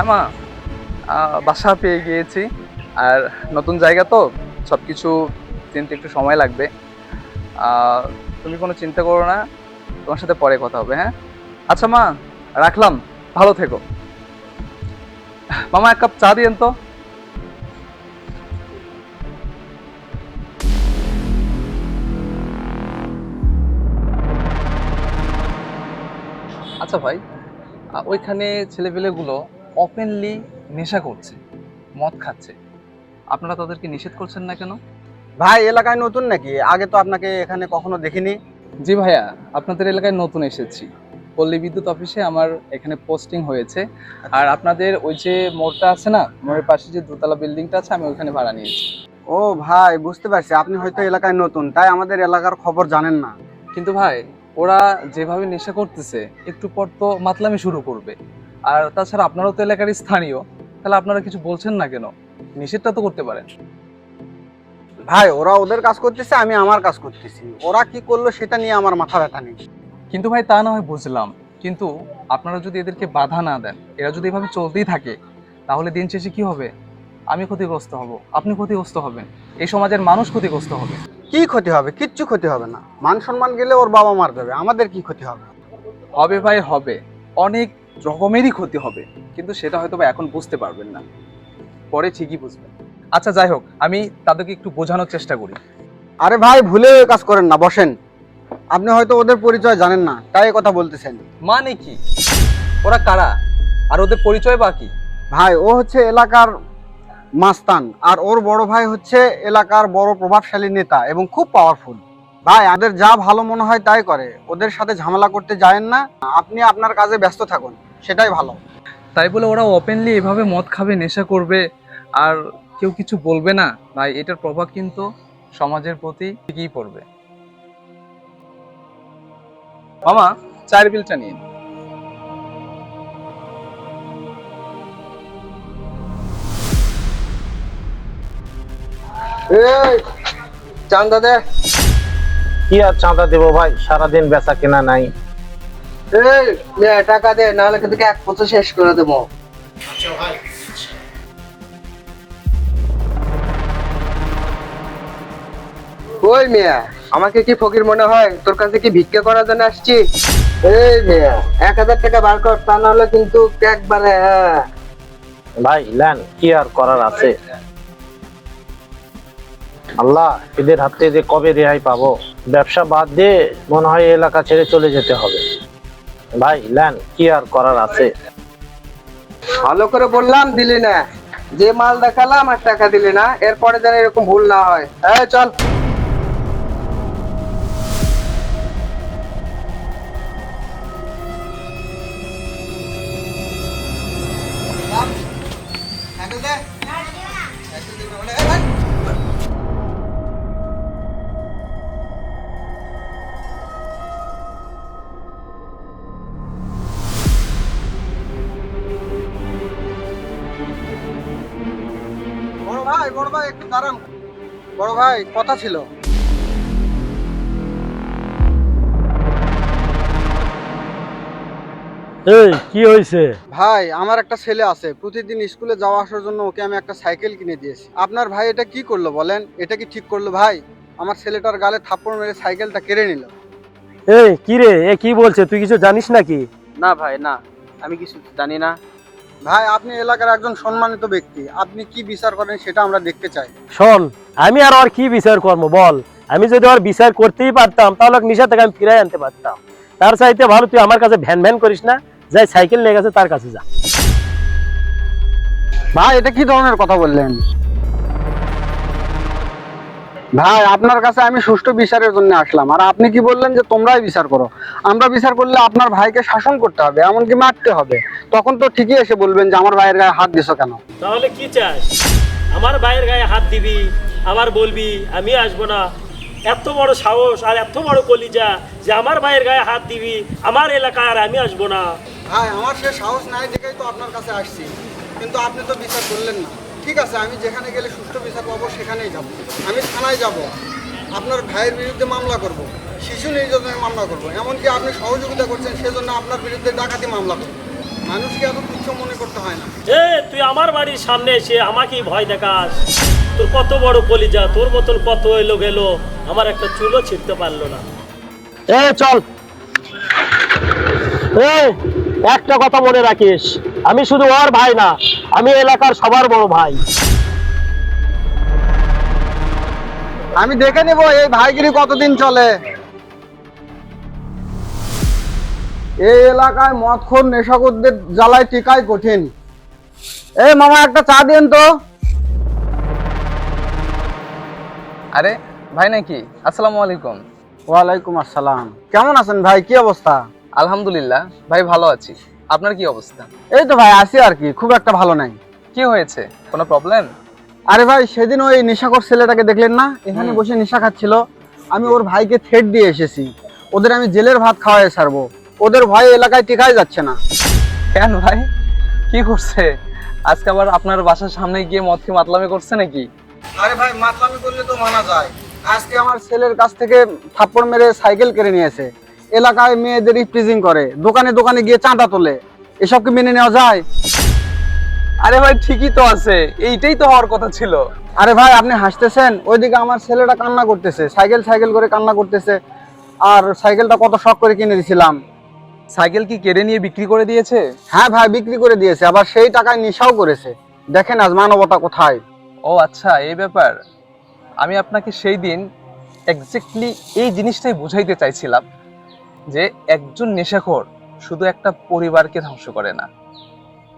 হ্যাঁ বাসা পেয়ে গিয়েছি। আর নতুন জায়গা তো সব কিছু চিনতে একটু সময় লাগবে। তুমি কোনো চিন্তা করো না, তোমার সাথে পরে কথা হবে হ্যাঁ? আচ্ছা মা, রাখলাম, ভালো থেকো। মামা, এক কাপ চা দিয়েন তো। আচ্ছা ভাই ওইখানে ছেলেপেলেগুলো ওপেনলি নেশা করছে মদ খাচ্ছে। আপনারা তাদেরকে নিষেধ করছেন না কেন? ভাই এলাকায় নতুন নাকি? আগে তো আপনাকে এখানে কখনো দেখিনি। জি ভাইয়া আপনাদের এলাকায় নতুন এসেছি। পল্লী বিদ্যুৎ অফিসে আমার এখানে পোস্টিং হয়েছে। আর আপনাদের ওই যে মোড়টা আছে না মোড়ের পাশে যে দোতলা বিল্ডিংটা আছে আমি ওইখানে ভাড়া নিয়েছি। ও ভাই বুঝতে পারছি। আপনি হয়তো এলাকায় নতুন তাই আমাদের এলাকার খবর জানেন না। কিন্তু ভাই ওরা যেভাবে নেশা করতেছে একটু পর তো মাতলামি শুরু করবে। আর তাছাড়া আপনারাও তো এলাকার স্থানীয় তাহলে আপনারা কিছু বলছেন না কেন? নিষেধটা তো করতে পারেন। ভাই ওরা ওদের কাজ করতেছে আমি আমার কাজ করতেছি। ওরা কি করল সেটা নিয়ে আমার মাথা ব্যথা নেই। কিন্তু ভাই তা না হয় বুঝলাম। কিন্তু আপনারা যদি এদেরকে বাধা না দেন এরা যদি এভাবে চলতেই থাকে তাহলে দিন শেষে কি হবে? আমি ক্ষতিগ্রস্ত হব আপনি ক্ষতিগ্রস্ত হবেন। এই সমাজের মানুষ ক্ষতিগ্রস্ত হবে। কি ক্ষতি হবে? কিচ্ছু ক্ষতি হবে না। মান সম্মান গেলে ওর বাবা মার যাবে আমাদের কি ক্ষতি হবে? হবে ভাই হবে। অনেক রকমেরই ক্ষতি হবে কিন্তু সেটা হয়তো বা এখন বুঝতে পারবেন না। পরে ঠিকই বুঝবেন। আচ্ছা যাই হোক আমি তাদেরকে একটু বোঝানোর চেষ্টা করি। আরে ভাই ভুলে কাজ করেন না বসেন। আপনি হয়তো ওদের পরিচয় জানেন না তাই এ কথা বলতেছেন। মানে কি? ওরা কারা? আর ওদের পরিচয় বা কি? ভাই ও হচ্ছে এলাকার মাস্তান আর ওর বড় ভাই হচ্ছে এলাকার বড় প্রভাবশালী নেতা এবং খুব পাওয়ারফুল ভাই আমাদের যা ভালো মনে হয় তাই করে। ওদের সাথে ঝামেলা করতে যায়েন না। আপনি আপনার কাজে ব্যস্ত থাকুন। সেটাই ভালো। তাই বলে ওরা ওপেনলি এভাবে মদ খাবে নেশা করবে আর কেউ কিছু বলবে না। ভাই এটার প্রভাব কিন্তু সমাজের প্রতি ঠিকই পড়বে। মামা চায়ের বিলটা নিন। চান্দা দে। কি আর চাঁদা দেবো ভাই? সারাদিন বেচা কেনা নাই। টাকা দে, নাহলে কিন্তু এক শেষ করে দেবো। ওই মিয়া, আমাকে কি ফকির মনে হয়? তোর কাছে কি ভিক্ষা করার জন্য আসছি? এই মিয়া, এক হাজার টাকা বার কর, তা নাহলে কিন্তু একবারে হ্যাঁ। ভাই ল্যান কি আর করার আছে? আল্লাহ, এদের হাত যে কবে রেহাই পাবো? ব্যবসা বাদ দিয়ে মনে হয় এলাকা ছেড়ে চলে যেতে হবে। ভাই ল্যান কি আর করার আছে? ভালো করে বললাম দিলি না। যে মাল দেখালাম আর টাকা দিলি না। এরপরে যেন এরকম ভুল না হয়। হ্যাঁ চল। বড় ভাই বড় ভাই একটু দাঁড়ান। বড় ভাই কথা ছিল। এই কি হয়েছে ভাই আমার একটা ছেলে আছে। প্রতিদিন স্কুলে যাওয়া আসার জন্য ওকে আমি একটা সাইকেল কিনে দিয়েছি। আপনার ভাই এটা কি করল বলেন? এটা কি ঠিক করল ভাই? আমার ছেলেটার গালে থাপ্পড় মেরে সাইকেলটা কেড়ে নিল। এই কি রে? এ কি বলছে? তুই কিছু জানিস নাকি? না ভাই না। আমি কিছু জানি না। ভাই আপনি এলাকার একজন সম্মানিত ব্যক্তি। আপনি কি বিচার করেন সেটা আমরা দেখতে চাই। শোন আমি আর আর কি বিচার করব বল? আমি যদি আর বিচার করতেই পারতাম তাহলে নিশা থেকে আমি ফিরাই আনতে পারতাম। তার চাইতে ভালো তুই আমার কাছে ভ্যান ভ্যান করিস না যাই সাইকেল নিয়ে গেছে তার কাছে যা। ভাই এটা কি ধরনের কথা বললেন? ভাই আপনার কাছে আমি সুষ্ঠু বিচারের জন্য আসলাম। আর আপনি কি বললেন যে তোমরাই বিচার করো? আমরা বিচার করলে আপনার ভাইকে শাসন করতে হবে এমনকি মারতে হবে। তখন তো ঠিকই এসে বলবেন যে আমার ভাইয়ের গায়ে হাত দিছো কেন? তাহলে কি চাস? আমার ভাইয়ের গায়ে হাত দিবি আবার বলবি আমি আসব না। এত বড় সাহস আর এত বড় কলিজা যে আমার ভাইয়ের গায়ে হাত দিবি আমার এলাকায় আর আমি আসব না। ভাই আমার সে সাহস নাই দেখেই তো আপনার কাছে আসছি। কিন্তু আপনি তো বিচার করলেন না। ঠিক আছে আমি যেখানে গেলে সুষ্ঠু বিচার পাবো সেখানেই যাব। আমি থানায় যাব। আপনার ভাইয়ের বিরুদ্ধে মামলা করব। শিশু নির্যাতনের মামলা করব। এমনকি আপনি সহযোগিতা করছেন সেজন্য আপনার বিরুদ্ধে ডাকাতি মামলা করব। মানুষকে এত তুচ্ছ মনে করতে হয় না। এ তুই আমার বাড়ির সামনে এসে আমাকেই ভয় দেখাস। তোর কত বড় কলিজা তোর মতন কত এলো গেল আমার একটা চুলো ছিঁড়তে পারল না। এ চল। এ একটা কথা মনে রাখিস। আমি শুধু ওর ভাই না আমি এলাকার সবার বড় ভাই। আমি দেখে নেব এই ভাইগিরি কতদিন চলে। এই এলাকায় মদখোর নেশাখোরদের জ্বালায় টিকাই কঠিন। এই মামা একটা চা দেন তো। আরে ভাই নাকি? আসসালামু আলাইকুম। ওয়ালাইকুম আসসালাম। কেমন আছেন ভাই? কি অবস্থা? আলহামদুলিল্লাহ ভাই ভালো আছি। আপনার কি অবস্থা? এই তো ভাই আছি আর কি খুব একটা ভালো নাই। কি হয়েছে? কোনো প্রবলেম আরে ভাই সেদিন ওই নেশাখোর ছেলেটাকে দেখলেন না? এখানে বসে নেশা খাচ্ছিল। আমি ওর ভাইকে থ্রেট দিয়ে এসেছি। ওদের আমি জেলের ভাত খাওয়াই ছাড়বো। ওদের ভয়ে এলাকায় টিকাই যাচ্ছে না। কেন ভাই? কি করছে? আজকে আবার আপনার বাসার সামনে গিয়ে মদ খেয়ে মাতলামি করছে নাকি? আরে ভাই মাতলামি করলে তো মানা যায়। আজকে আমার ছেলের কাছ থেকে থাপ্পড় মেরে সাইকেল কেড়ে নিয়েছে। এলাকায় মেয়েদের ইফটিজিং করে দোকানে দোকানে গিয়ে চাঁদা তোলে। এসব কি মেনে নেওয়া যায়? আরে ভাই ঠিকই তো আছে। এইটাই তো হওয়ার কথা ছিল। আরে ভাই আপনি হাসতেছেন? ওইদিকে আমার ছেলেটা কান্না করতেছে সাইকেল সাইকেল করে কান্না করতেছে। আর সাইকেলটা কত শখ করে কিনে দিয়েছিলাম সাইকেল কি কেড়ে নিয়ে বিক্রি করে দিয়েছে? হ্যাঁ ভাই বিক্রি করে দিয়েছে আবার সেই টাকায় নেশাও করেছে। দেখেন আজ মানবতা কোথায়। ও আচ্ছা এই ব্যাপার। আমি আপনাকে সেই দিন এক্স্যাক্টলি এই জিনিসটাই বুঝাইতে চাইছিলাম। যে একজন নেশাখোর শুধু একটা পরিবারকে ধ্বংস করে না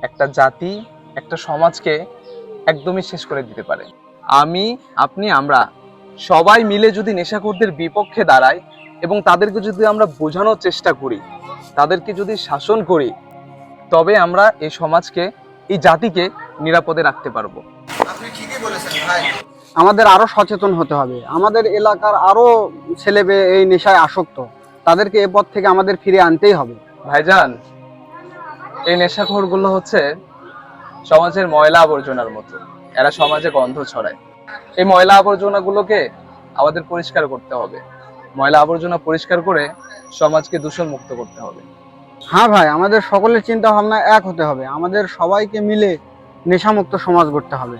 একটা জাতি একটা সমাজকে একদমই শেষ করে দিতে পারে। আমি আপনি আমরা সবাই মিলে যদি নেশাখোরদের বিপক্ষে দাঁড়াই এবং তাদেরকে যদি আমরা বোঝানোর চেষ্টা করি তাদেরকে যদি শাসন করি তবে আমরা এই সমাজকে এই জাতিকে নিরাপদে রাখতে পারব। আপনি ঠিকই বলেছেন ভাই। আমাদের আরও সচেতন হতে হবে। আমাদের এলাকার আরও ছেলে এই নেশায় আসক্ত। তাদেরকে এ পথ থেকে আমাদের ফিরে আনতেই হবে। ভাইজান এই নেশাখোরগুলো হচ্ছে সমাজের ময়লা আবর্জনার মতো। এরা সমাজে গন্ধ ছড়ায়। এই ময়লা আবর্জনাগুলোকে আমাদের পরিষ্কার করতে হবে। ময়লা আবর্জনা পরিষ্কার করে সমাজকে দূষণ মুক্ত করতে হবে। হ্যাঁ ভাই আমাদের সকলের চিন্তা ভাবনা এক হতে হবে। আমাদের সবাইকে মিলে নেশামুক্ত সমাজ গড়তে হবে।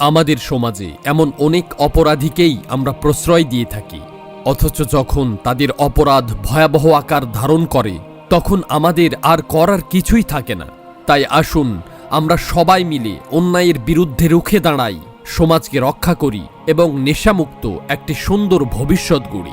আমাদের সমাজে এমন অনেক অপরাধীকেই আমরা প্রশ্রয় দিয়ে থাকি। অথচ যখন তাদের অপরাধ ভয়াবহ আকার ধারণ করে, তখন আমাদের আর করার কিছুই থাকে না। তাই আসুন, আমরা সবাই মিলে অন্যায়ের বিরুদ্ধে রুখে দাঁড়াই, সমাজকে রক্ষা করি এবং নেশামুক্ত একটি সুন্দর ভবিষ্যৎ গড়ি।